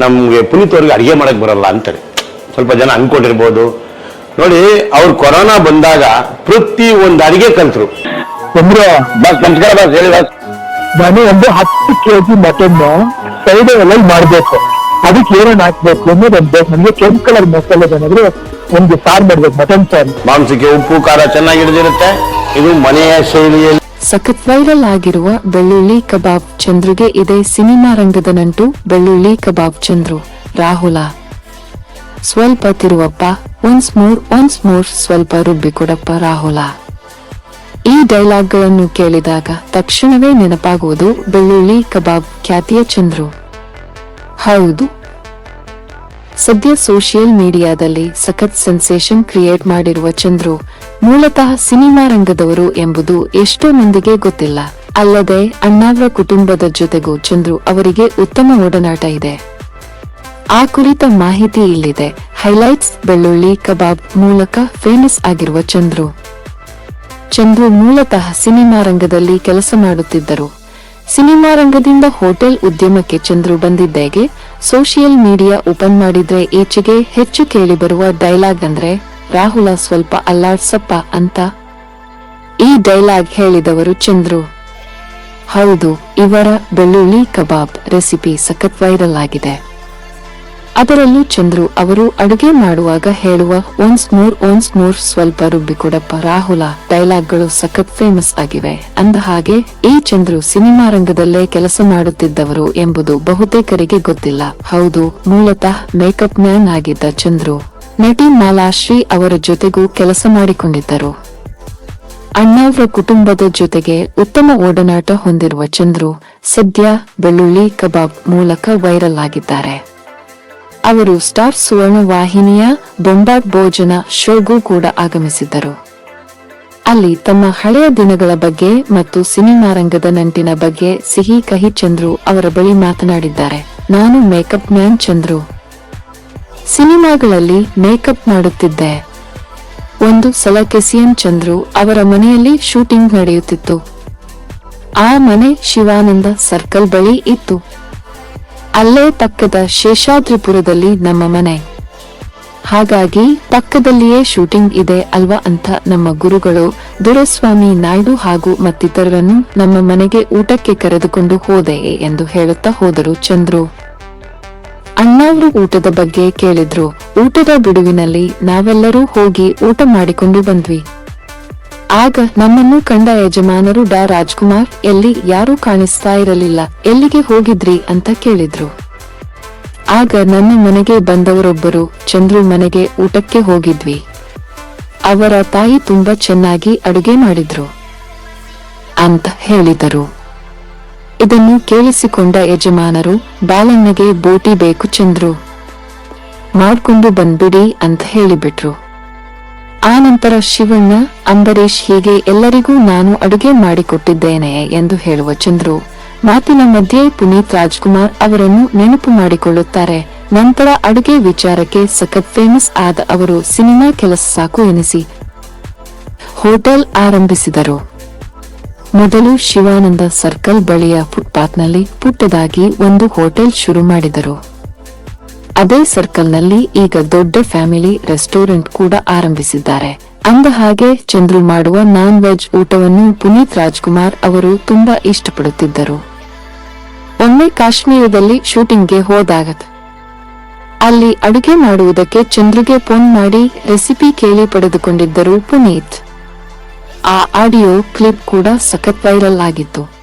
ನಮ್ಗೆ ಪುನೀತ್ ಅವ್ರಿಗೆ ಅಡಿಗೆ ಮಾಡಕ್ ಬರಲ್ಲ ಅಂತಾರೆ. ಸ್ವಲ್ಪ ಜನ ಅನ್ಕೊಂಡಿರ್ಬೋದು ನೋಡಿ ಅವ್ರು ಕೊರೋನಾ ಬಂದಾಗ ಪ್ರತಿ ಒಂದು ಅಡಿಗೆ ಕಲ್ತರು. ಅಂದ್ರೆ ಬಸ್ ನಮಸ್ಕಾರ ಬಸ್ ಹೇಳಿ ಬಸ್. ನಾನು ಒಂದು ಹತ್ತು ಕೆಜಿ ಮಟನ್ ಸೈಡ್ ಎಲ್ಲ ಮಾಡ್ಬೇಕು. ಅದಕ್ಕೆ ಏನೇನ್ ಹಾಕ್ಬೇಕು ಅನ್ನೋದು ಒಂದು ಬೇಕು ನನಗೆ ಕೆಂಪು ಕಲರ್ ಮಸಾಲೆ ಏನಾದ್ರು ಒಂದು ಸಾರ್ ಮಾಡ್ಬೇಕು ಮಟನ್ ಸಾರು. ಮಾಂಸಕ್ಕೆ ಉಪ್ಪು ಖಾರ ಚೆನ್ನಾಗಿ ಹಿಡಿದಿರುತ್ತೆ. ಇದು ಮನೆಯ ಶೈಲಿಯಲ್ಲಿ ಸಖತ್ ವೈರಲ್ ಆಗಿರುವ ಬೆಳ್ಳುಳ್ಳಿ ಕಬಾಬ್ ಚಂದ್ರುಗೆ ಇದೆ ಸಿನಿಮಾ ರಂಗದ ನಂಟು ಬೆಳ್ಳುಳ್ಳಿ ಕಬಾಬ್ ಚಂದ್ರು. ರಾಹುಲ. ಸ್ವಲ್ಪ ತಿರುವಪ್ಪ ಒನ್ಸ್ ಮೋರ್ ಒನ್ಸ್ ಮೋರ್ ಸ್ವಲ್ಪ ರುಬ್ಬಿ ಕೊಡಪ್ಪ ರಾಹುಲ. ಈ ಡೈಲಾಗ್ಗಳನ್ನು ಕೇಳಿದಾಗ ತಕ್ಷಣವೇ ನೆನಪಾಗುವುದು ಬೆಳ್ಳುಳ್ಳಿ ಕಬಾಬ್ ಖ್ಯಾತಿಯ ಚಂದ್ರು. ಹೌದು ಸದ್ಯ ಸೋಷಿಯಲ್ ಮೀಡಿಯಾದಲ್ಲಿ ಸಖತ್ ಸೆನ್ಸೇಷನ್ ಕ್ರಿಯೇಟ್ ಮಾಡಿರುವ ಚಂದ್ರು, ಮೂಲತಃ ಸಿನಿಮಾ ರಂಗದವರು ಎಂಬುದು ಎಷ್ಟೋ ಮಂದಿಗೆ ಗೊತ್ತಿಲ್ಲ. ಅಲ್ಲದೆ ಅಣ್ಣಾವ್ರ ಕುಟುಂಬದ ಜೊತೆಗೂ ಚಂದ್ರು ಅವರಿಗೆ ಉತ್ತಮ ಒಡನಾಟ ಇದೆ. ಆ ಕುರಿತ ಮಾಹಿತಿ ಇಲ್ಲಿದೆ. ಹೈಲೈಟ್ಸ್ ಬೆಳ್ಳುಳ್ಳಿ ಕಬಾಬ್ ಮೂಲಕ ಫೇಮಸ್ ಆಗಿರುವ ಚಂದ್ರು. ಚಂದ್ರು ಮೂಲತಃ ಸಿನಿಮಾ ರಂಗದಲ್ಲಿ ಕೆಲಸ ಮಾಡುತ್ತಿದ್ದರು. ಸಿನಿಮಾ ರಂಗದಿಂದ ಹೋಟೆಲ್ ಉದ್ಯಮಕ್ಕೆ ಚಂದ್ರು ಬಂದಿದ್ದೇಗೆ ಸೋಷಿಯಲ್ ಮೀಡಿಯಾ ಓಪನ್ ಮಾಡಿದ್ರೆ ಈಚೆಗೆ ಹೆಚ್ಚು ಕೇಳಿಬರುವ ಡೈಲಾಗ್ ಅಂದ್ರೆ ರಾಹುಲ ಸ್ವಲ್ಪ ಅಲ್ಲಾಡ್ಸಪ್ಪ ಅಂತ. ಈ ಡೈಲಾಗ್ ಹೇಳಿದವರು ಚಂದ್ರು. ಹೌದು, ಇವರ ಬೆಳ್ಳುಳ್ಳಿ ಕಬಾಬ್ ರೆಸಿಪಿ ಸಖತ್ ವೈರಲ್ ಆಗಿದೆ. ಅದರಲ್ಲೂ ಚಂದ್ರು ಅವರು ಅಡುಗೆ ಮಾಡುವಾಗ ಹೇಳುವ ಒನ್ಸ್ ಮೋರ್ ಒನ್ಸ್ ಮೋರ್ ಸ್ವಲ್ಪ ರುಬ್ಬಿ ಕೊಡಪ್ಪ ರಾಹುಲ ಡೈಲಾಗ್ಗಳು ಸಖತ್ ಫೇಮಸ್ ಆಗಿವೆ. ಅಂದ ಹಾಗೆ, ಈ ಚಂದ್ರು ಸಿನಿಮಾ ರಂಗದಲ್ಲೇ ಕೆಲಸ ಮಾಡುತ್ತಿದ್ದವರು ಎಂಬುದು ಬಹುತೇಕರಿಗೆ ಗೊತ್ತಿಲ್ಲ. ಹೌದು, ಮೂಲತಃ ಮೇಕಪ್ ಮ್ಯಾನ್ ಆಗಿದ್ದ ಚಂದ್ರು. ನಟಿ ಮಾಲಾಶ್ರೀ ಅವರ ಜೊತೆಗೂ ಕೆಲಸ ಮಾಡಿಕೊಂಡಿದ್ದರು. ಅಣ್ಣಾವ್ರ ಕುಟುಂಬದ ಜೊತೆಗೆ ಉತ್ತಮ ಓಡನಾಟ ಹೊಂದಿರುವ ಚಂದ್ರು, ಸದ್ಯ ಬೆಳ್ಳುಳ್ಳಿ ಕಬಾಬ್ ಮೂಲಕ ವೈರಲ್ ಆಗಿದ್ದಾರೆ. ಅವರು ಸ್ಟಾರ್ ಸುವರ್ಣ ವಾಹಿನಿಯ ಬೊಂಬಾಟ್ ಭೋಜನ ಶೋಗೂ ಕೂಡ ಆಗಮಿಸಿದ್ದರು. ಅಲ್ಲಿ ತಮ್ಮ ಹಳೆಯ ದಿನಗಳ ಬಗ್ಗೆ ಮತ್ತು ಸಿನಿಮಾ ರಂಗದ ನಂಟಿನ ಬಗ್ಗೆ ಸಿಹಿ ಕಹಿ ಚಂದ್ರು ಅವರ ಬಳಿ ಮಾತನಾಡಿದ್ದಾರೆ. ನಾನು ಮೇಕಪ್ ಮ್ಯಾನ್ ಚಂದ್ರು. ಸಿನಿಮಾಗಳಲ್ಲಿ ಮೇಕಪ್ ಮಾಡುತ್ತಿದ್ದೆ. ಒಂದು ಸಲ ಕೆಸಿಎನ್ ಚಂದ್ರು ಅವರ ಮನೆಯಲ್ಲಿ ಶೂಟಿಂಗ್ ನಡೆಯುತ್ತಿತ್ತು. ಆ ಮನೆ ಶಿವಾನಂದ ಸರ್ಕಲ್ ಬಳಿ ಇತ್ತು. ಅಲ್ಲೇ ಪಕ್ಕದ ಶೇಷಾದ್ರಿಪುರದಲ್ಲಿ ನಮ್ಮ ಮನೆ. ಹಾಗಾಗಿ ಪಕ್ಕದಲ್ಲಿಯೇ ಶೂಟಿಂಗ್ ಇದೆ ಅಲ್ವಾ ಅಂತ ನಮ್ಮ ಗುರುಗಳು ದುರಸ್ವಾಮಿ ನಾಯ್ಡು ಹಾಗೂ ಮತ್ತಿತರರನ್ನು ನಮ್ಮ ಮನೆಗೆ ಊಟಕ್ಕೆ ಕರೆದುಕೊಂಡು ಹೋದೆ ಎಂದು ಹೇಳುತ್ತಾ ಹೋದರು ಚಂದ್ರು. ಅಣ್ಣಾವ್ರು ಊಟದ ಬಗ್ಗೆ ಕೇಳಿದ್ರು. ಊಟದ ಬಿಡುವಿನಲ್ಲಿ ನಾವೆಲ್ಲರೂ ಹೋಗಿ ಊಟ ಮಾಡಿಕೊಂಡು ಬಂದ್ವಿ. ಆಗ ನಮ್ಮನ್ನು ಕಂಡ ಯಜಮಾನರು ಡಾ ರಾಜ್ಕುಮಾರ್, ಎಲ್ಲಿ ಯಾರೂ ಕಾಣಿಸ್ತಾ ಇರಲಿಲ್ಲ. ಎಲ್ಲಿಗೆ ಹೋಗಿದ್ರಿ ಅಂತ ಕೇಳಿದ್ರು. ಆಗ ನನ್ನ ಮನೆಗೆ ಬಂದವರೊಬ್ಬರು ಚಂದ್ರು ಮನೆಗೆ ಊಟಕ್ಕೆ ಹೋಗಿದ್ವಿ. ಅವರ ತಾಯಿ ತುಂಬಾ ಚೆನ್ನಾಗಿ ಅಡುಗೆ ಮಾಡಿದ್ರು ಅಂತ ಹೇಳಿದರು. ಇದನ್ನು ಕೇಳಿಸಿಕೊಂಡ ಯಜಮಾನರು, ಬಾಲಣ್ಣಗೆ ಬೋಟಿ ಬೇಕು ಚಂದ್ರು. ಮಾಡ್ಕೊಂಡು ಬಂದ್ಬಿಡಿ ಅಂತ ಹೇಳಿಬಿಟ್ರು. ಆ ನಂತರ ಶಿವಣ್ಣ ಅಂಬರೀಶ್ ಹೀಗೆ ಎಲ್ಲರಿಗೂ ನಾನು ಅಡುಗೆ ಮಾಡಿಕೊಟ್ಟಿದ್ದೇನೆ ಎಂದು ಹೇಳುವ ಚಂದ್ರು. ಮಾತಿನ ಮಧ್ಯೆ ಪುನೀತ್ ರಾಜ್ಕುಮಾರ್ ಅವರನ್ನು ನೆನಪು ಮಾಡಿಕೊಳ್ಳುತ್ತಾರೆ. ನಂತರ ಅಡುಗೆ ವಿಚಾರಕ್ಕೆ ಸಖತ್ ಫೇಮಸ್ ಆದ ಅವರು ಸಿನಿಮಾ ಕೆಲಸ ಸಾಕು ಎನಿಸಿ ಹೋಟೆಲ್ ಆರಂಭಿಸಿದರು. ಮೊದಲು ಶಿವಾನಂದ ಸರ್ಕಲ್ ಬಳಿಯ ಫುಟ್ಪಾತ್ನಲ್ಲಿ ಪುಟ್ಟದಾಗಿ ಒಂದು ಹೋಟೆಲ್ ಶುರು ಮಾಡಿದರು. ಅದೇ ಸರ್ಕಲ್ನಲ್ಲಿ ಈಗ ದೊಡ್ಡ ಫ್ಯಾಮಿಲಿ ರೆಸ್ಟೋರೆಂಟ್ ಕೂಡ ಆರಂಭಿಸಿದ್ದಾರೆ. ಅಂದ ಹಾಗೆ ಚಂದ್ರು ಮಾಡುವ ನಾನ್ ವೆಜ್ ಊಟವನ್ನು ಪುನೀತ್ ರಾಜ್ಕುಮಾರ್ ಅವರು ತುಂಬಾ ಇಷ್ಟಪಡುತ್ತಿದ್ದರು. ಒಮ್ಮೆ ಕಾಶ್ಮೀರದಲ್ಲಿ ಶೂಟಿಂಗ್ಗೆ ಹೋದಾಗ ಅಲ್ಲಿ ಅಡುಗೆ ಮಾಡುವುದಕ್ಕೆ ಚಂದ್ರುಗೆ ಫೋನ್ ಮಾಡಿ ರೆಸಿಪಿ ಕೇಳಿ ಪಡೆದುಕೊಂಡಿದ್ದರು ಪುನೀತ್. ಆ ಆಡಿಯೋ ಕ್ಲಿಪ್ ಕೂಡ ಸಖತ್ ವೈರಲ್ ಆಗಿತ್ತು.